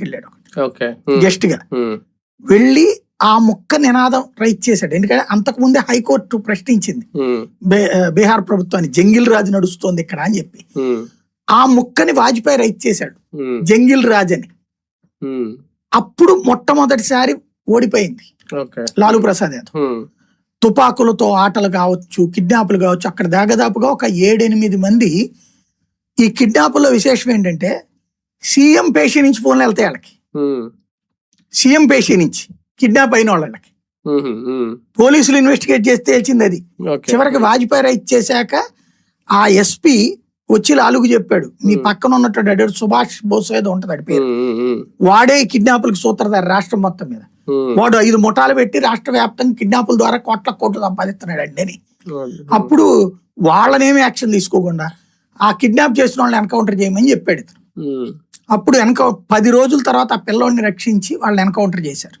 వెళ్ళాడు గెస్ట్గా వెళ్ళి ఆ ముక్క నినాదం రైట్ చేశాడు. ఎందుకంటే అంతకు ముందే హైకోర్టు ప్రశ్నించింది. బీహార్ ప్రభుత్వాన్ని జంగిల్ రాజు నడుస్తోంది ఇక్కడ అని చెప్పి. ఆ ముక్కని వాజ్పేయి రైట్ చేశాడు. జంగిల్ రాజ్ అని అప్పుడు మొట్టమొదటిసారి ఓడిపోయింది. లాలూ ప్రసాద్ యాదవ్. తుపాకులతో ఆటలు కావచ్చు కిడ్నాపులు కావచ్చు అక్కడ దాదాపుగా ఒక ఏడెనిమిది మంది ఈ కిడ్నాపుల్లో విశేషం ఏంటంటే సీఎం పేషీ నుంచి ఫోన్లు వెళ్తాయి వాళ్ళకి సీఎం పేషీ నుంచి కిడ్నాప్ అయిన వాళ్ళకి. పోలీసులు ఇన్వెస్టిగేట్ చేస్తే తెలిసింది అది. చివరికి వాజ్పేయి రైట్ చేశాక ఆ ఎస్పీ వచ్చి లాలుకు చెప్పాడు మీ. పక్కన ఉన్నట్టు సుభాష్ బోస్ ఏదో ఉంటది పేరు. వాడే కిడ్నాపులకు సూత్రధారి రాష్ట్రం మొత్తం మీద. వాడు ఐదు ముఠాలు పెట్టి రాష్ట్ర వ్యాప్తంగా కిడ్నాపుల ద్వారా కోట్ల కోట్లు సంపాదిస్తున్నాడు అండి అని అప్పుడు వాళ్ళనేమి యాక్షన్ తీసుకోకుండా ఆ కిడ్నాప్ చేసిన వాళ్ళని ఎన్కౌంటర్ చేయమని చెప్పాడు ఇతను. అప్పుడు ఎన్కౌ పది రోజుల తర్వాత ఆ పిల్లోడిని రక్షించి వాళ్ళని ఎన్కౌంటర్ చేశారు.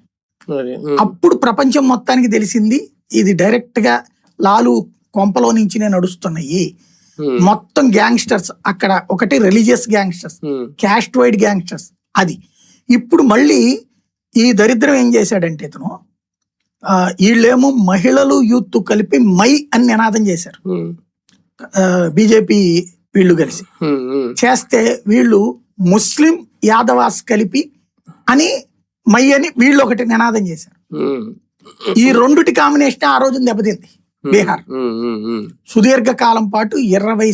అప్పుడు ప్రపంచం మొత్తానికి తెలిసింది ఇది డైరెక్ట్గా లాలు కొంపలో నుంచినే నడుస్తున్నాయి ఉమ్, మొత్తం గ్యాంగ్స్టర్స్ అక్కడ ఒకటి religious gangsters caste wide gangsters అది. ఇప్పుడు మళ్ళీ ఈ దరిద్రం ఏం చేశాడంటే ఇతను వీళ్ళేమో మహిళలు యూత్ కలిపి మై అని నినాదం చేశారు. బీజేపీ వీళ్ళు కలిసి. చేస్తే వీళ్ళు ముస్లిం యాదవాస్ కలిపి అని మై అని వీళ్ళు ఒకటి నినాదం చేశారు. ఈ రెండుటి కాంబినేషన్ ఆ రోజు దెబ్బతింది బీహార్. సుదీర్ఘ కాలం పాటు ఇరవై